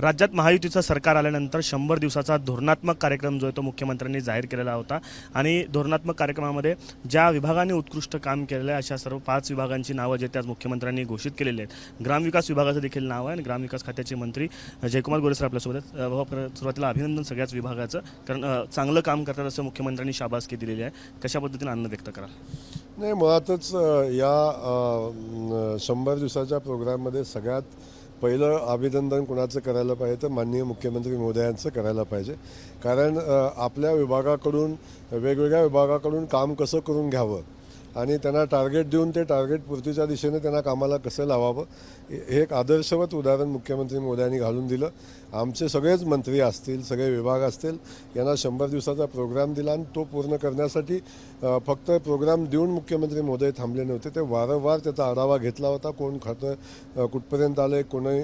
राज्यात महायुतीचं सरकार आल्यानंतर शंभर दिवसाचा धोरणात्मक कार्यक्रम जो आहे तो मुख्यमंत्र्यांनी जाहीर केलेला होता. आणि धोरणात्मक कार्यक्रमामध्ये ज्या विभागाने उत्कृष्ट काम केलेलं आहे अशा सर्व पाच विभागांची नावं जे त्याच मुख्यमंत्र्यांनी घोषित केलेली आहेत. ग्रामविकास विभागाचं देखील नाव आहे आणि ग्रामविकास खात्याचे मंत्री जयकुमार गोरेसर आपल्यासोबत सुरुवातीला अभिनंदन सगळ्याच विभागाचं. कारण चांगलं काम करतात असं मुख्यमंत्र्यांनी शाबासकी दिलेली आहे. कशा पद्धतीने आनंद व्यक्त करा नाही मुळातच या शंभर दिवसाच्या प्रोग्राममध्ये सगळ्यात पहिलं अभिनंदन कुणाचं करायला पाहिजे तर माननीय मुख्यमंत्री महोदयांचं करायला पाहिजे. कारण आपल्या विभागाकडून वेगवेगळ्या विभागाकडून काम कसं करून घ्यावं आणि त्यांना टार्गेट देऊन ते टार्गेट पूर्तीच्या दिशेने त्यांना कामाला कसं लावावं हे एक आदर्शवत उदाहरण मुख्यमंत्री मोदयांनी घालून दिलं. आमचे सगळेच मंत्री असतील सगळे विभाग असतील यांना शंभर दिवसाचा प्रोग्राम दिला आणि तो पूर्ण करण्यासाठी फक्त प्रोग्राम देऊन मुख्यमंत्री मोदय थांबले नव्हते. ते वारंवार त्याचा आढावा घेतला होता कोण खातं कुठपर्यंत आलं आहे कोणी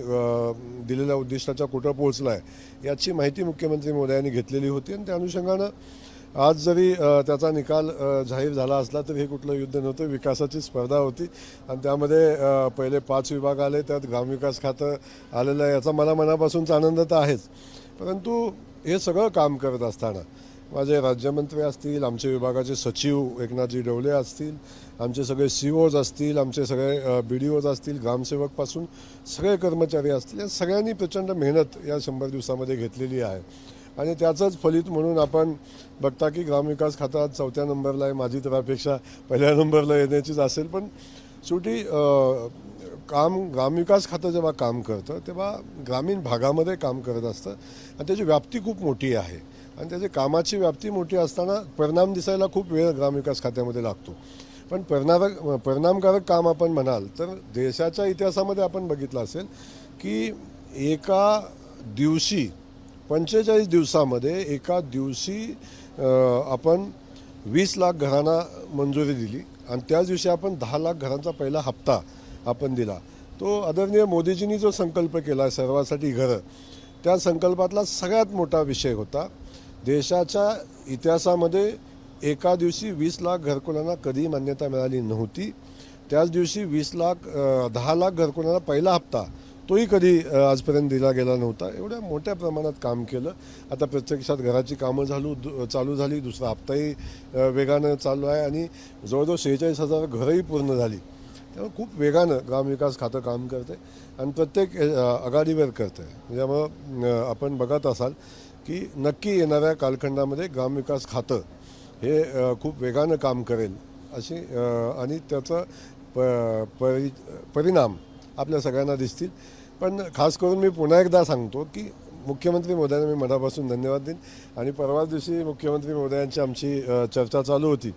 दिलेल्या उद्दिष्टाच्या कुठं पोहोचलं आहे याची माहिती मुख्यमंत्री मोदयांनी घेतलेली होती आणि त्या अनुषंगानं आज जरी त्याचा निकाल जाहीर झाला असला तरी हे कुठलं युद्ध नव्हतं विकासाची स्पर्धा होती. आणि त्यामध्ये पहिले पाच विभाग आले त्यात ग्रामविकास खातं आलेलं आहे याचा मला मनापासूनचा आनंद तर आहेच. परंतु हे सगळं काम करत असताना माझे राज्यमंत्री असतील आमचे विभागाचे सचिव एकनाथजी डवले असतील आमचे सगळे सी ओज असतील आमचे सगळे बी डी ओज असतील ग्रामसेवकपासून सगळे कर्मचारी असतील या सगळ्यांनी प्रचंड मेहनत या शंभर दिवसामध्ये घेतलेली आहे. आणि त्याचंच फलित म्हणून आपण बघता की ग्रामविकास खातात चौथ्या नंबरला आहे माझी तर अपेक्षा पहिल्या नंबरला येण्याचीच असेल. पण शेवटी काम ग्रामविकास खातं जेव्हा काम करतं तेव्हा ग्रामीण भागामध्ये काम करत असतं. आणि त्याची व्याप्ती खूप मोठी आहे. आणि त्याची कामाची व्याप्ती मोठी असताना परिणाम दिसायला खूप वेळ ग्रामविकास खात्यामध्ये लागतो. पण परिणामक परिणामकारक काम आपण म्हणाल तर देशाच्या इतिहासामध्ये आपण बघितलं असेल की एका दिवशी पंचेचाळीस दिवसामध्ये एका दिवशी आपण वीस लाख घरांना मंजुरी दिली आणि त्याच दिवशी आपण दहा लाख घरांचा पहिला हप्ता आपण दिला. तो आदरणीय मोदीजींनी जो संकल्प केला सर्वासाठी घरं त्या संकल्पातला सगळ्यात मोठा विषय होता देशाच्या इतिहासामध्ये एका दिवशी वीस लाख घरकुलांना कधी मान्यता मिळाली नव्हती. त्याच दिवशी वीस लाख दहा लाख घरकुलांना पहिला हप्ता तोही कधी आजपर्यंत दिला गेला नव्हता. एवढ्या मोठ्या प्रमाणात काम केलं. आता प्रत्यक्षात घराची कामं झालू दु- चालू झाली दुसरा हप्ताही वेगानं चालू आहे आणि जवळजवळ शेहेचाळीस हजार घरंही पूर्ण झाली. त्यामुळे खूप वेगानं ग्रामविकास खातं काम करते आणि प्रत्येक आघाडीवर करतं. आहे त्यामुळं आपण बघत असाल की नक्की येणाऱ्या कालखंडामध्ये ग्रामविकास खातं हे खूप वेगानं काम करेल अशी आणि त्याचं प परि परिणाम आपल्या सगळ्यांना दिसतील. पण खास करून मी पुन्हा एकदा सांगतो की मुख्यमंत्री महोदयांना मी मनापासून धन्यवाद देईन. आणि परवाच दिवशी मुख्यमंत्री महोदयांची आमची चर्चा चालू होती.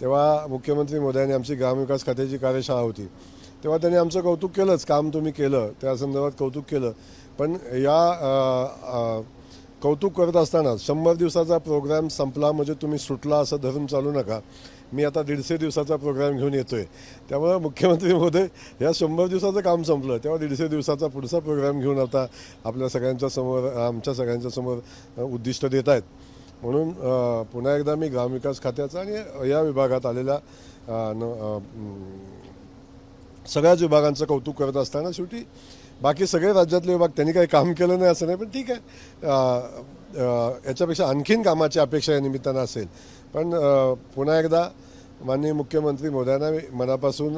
तेव्हा मुख्यमंत्री महोदयांनी आमची ग्रामविकास खात्याची कार्यशाळा होती. तेव्हा त्यांनी आमचं कौतुक केलंच काम तुम्ही केलं त्या संदर्भात कौतुक केलं. पण या कौतुक करत असताना शंभर दिवसाचा प्रोग्राम संपला म्हणजे तुम्ही सुटला असं धरून चालू नका. मी आता दीडशे दिवसाचा प्रोग्राम घेऊन येतो आहे त्यामुळे मुख्यमंत्री महोदय या शंभर दिवसाचं काम संपलं तेव्हा दीडशे दिवसाचा पुढचा प्रोग्राम घेऊन आता आपल्या सगळ्यांच्या समोर आमच्या सगळ्यांच्या समोर उद्दिष्ट देत आहेत. म्हणून पुन्हा एकदा मी ग्रामविकास खात्याचा आणि या विभागात आलेल्या न- सगळ्याच विभागांचं कौतुक करत असताना शेवटी बाकी सगळे राज्यातले विभाग त्यांनी काही काम केलं नाही असं नाही पण ठीक आहे. याच्यापेक्षा आणखीन कामाची अपेक्षा या निमित्तानं असेल. पण पुन्हा एकदा माननीय मुख्यमंत्री महोदयांना मी मनापासून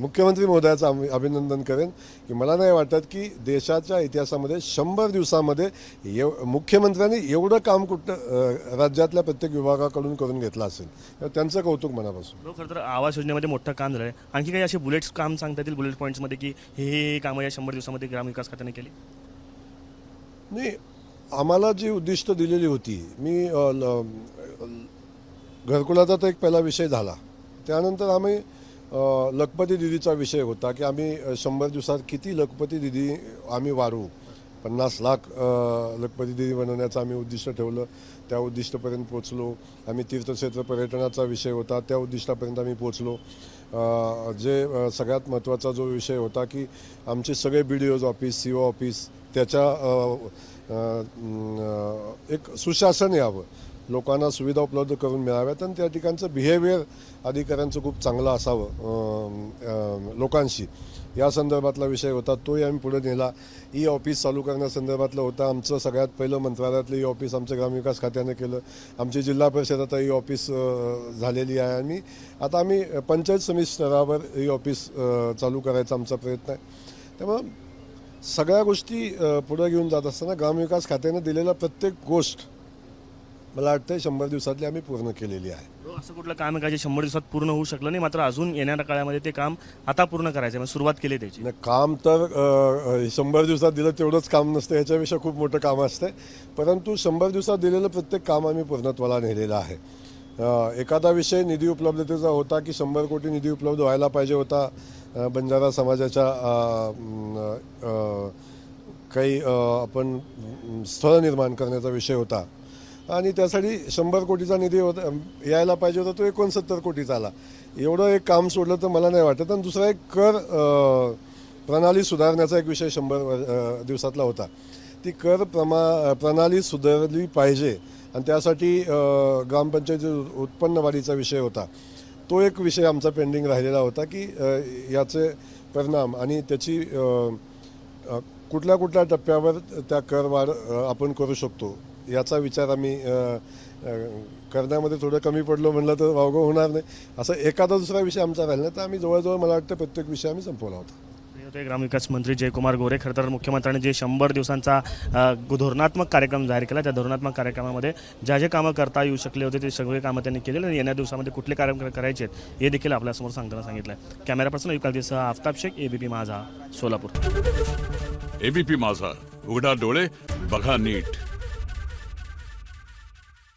मुख्यमंत्री महोदयाचं आम्ही अभिनंदन करेन. की मला नाही वाटत की देशाच्या इतिहासामध्ये शंभर दिवसामध्ये एव मुख्यमंत्र्यांनी एवढं काम कुठं राज्यातल्या प्रत्येक विभागाकडून करून घेतलं असेल. तर त्यांचं कौतुक मनापासून. हो, खरं तर आवास योजनेमध्ये मोठं काम झालं आहे आणखी काही असे बुलेट्स काम सांगता येतील बुलेट पॉईंट्समध्ये की हे कामं या शंभर दिवसामध्ये ग्रामविकास खात्याने केली? नाही आम्हाला जी उद्दिष्ट दिलेली होती मी घरकुलाचा तर एक पहिला विषय झाला. त्यानंतर आम्ही लखपती दिदीचा विषय होता की आम्ही शंभर दिवसात किती लखपती दिदी आम्ही वारू? पन्नास लाख लखपती दिदी बनवण्याचं आम्ही उद्दिष्ट ठेवलं. त्या उद्दिष्टापर्यंत पोचलो आम्ही तीर्थक्षेत्र पर्यटनाचा विषय होता. त्या उद्दिष्टापर्यंत आम्ही पोचलो जे सगळ्यात महत्त्वाचा जो विषय होता की आमचे सगळे B D Os office C O office त्याच्या एक सुशासन यावं. लोकांना सुविधा उपलब्ध करून मिळाव्यात आणि त्या ठिकाणचं बिहेवियर अधिकाऱ्यांचं खूप चांगलं असावं लोकांशी. या संदर्भातला विषय होता तोही आम्ही पुढे नेला. ई ऑफिस चालू करण्यासंदर्भातलं होतं. आमचं सगळ्यात पहिलं मंत्रालयातलं ई ऑफिस आमच्या ग्रामविकास खात्यानं केलं. आमची जिल्हा परिषद आता ई ऑफिस झालेली आहे. आणि आता आम्ही पंचायत समिती स्तरावर ई ऑफिस चालू करायचा आमचा प्रयत्न आहे. त्यामुळं सगळ्या गोष्टी पुढे घेऊन जात असताना ग्रामविकास खात्यानं दिलेला प्रत्येक गोष्ट मला वाटतं शंभर दिवसातली आम्ही पूर्ण केलेली आहे. हो, असं कुठलं काम आहे का? जे शंभर दिवसात पूर्ण होऊ शकलं नाही मात्र अजून येणाऱ्या काळामध्ये ते काम आता पूर्ण करायचं म्हणजे सुरुवात केली त्याची. काम तर अ, शंभर दिवसात दिलं तेवढंच काम नसतं याच्यापेक्षा खूप मोठं काम असतं परंतु शंभर दिवसात दिलेलं प्रत्येक काम आम्ही पूर्णत्वाला नेलेलं आहे. अ, एखादा विषय निधी उपलब्धतेचा होता की शंभर कोटी निधी उपलब्ध व्हायला पाहिजे होता अ, बंजारा समाजाच्या अ, म, अ, काही अ, आपण म, स्थळ निर्माण करण्याचा विषय होता. आणि त्यासाठी शंभर कोटीचा निधी होता यायला पाहिजे होता तो एकोणसत्तर कोटीचा आला एवढं एक काम सोडलं तर मला नाही वाटत. आणि दुसरा एक कर प्रणाली सुधारण्याचा एक विषय शंभर दिवसातला होता. ती कर प्रमा प्रणाली सुधारली पाहिजे. आणि त्यासाठी ग्रामपंचायती उत्पन्न वाढीचा विषय होता. तो एक विषय आमचा पेंडिंग राहिलेला होता की याचे परिणाम आणि त्याची कुठल्या कुठल्या टप्प्यावर त्या करवाढ आपण करू शकतो. याचा विचार आम्ही करण्यामध्ये थोडं कमी पडलो म्हणलं तर वावगं होणार नाही. असं एखादा दुसरा विषय आमचा राहिला नाही तर आम्ही जवळजवळ मला वाटतं प्रत्येक विषय आम्ही संपवला होता. होते ग्रामविकास मंत्री जयकुमार गोरे खरं तर मुख्यमंत्र्यांनी जे शंभर दिवसांचा धोरणात्मक कार्यक्रम जाहीर केला त्या धोरणात्मक कार्यक्रमामध्ये ज्या जे कामं करता येऊ शकले होते ते सगळे कामं त्यांनी केलेले आणि येणाऱ्या दिवसामध्ये कुठले कार्यक्रम करायचे आहेत हे देखील आपल्यासमोर सांगताना सांगितलं आहे कॅमेरा पर्सन युकालतीसह आफताब शेख एबीपी माझा सोलापूर. एबीपी माझा उघडा डोळे बघा नीट.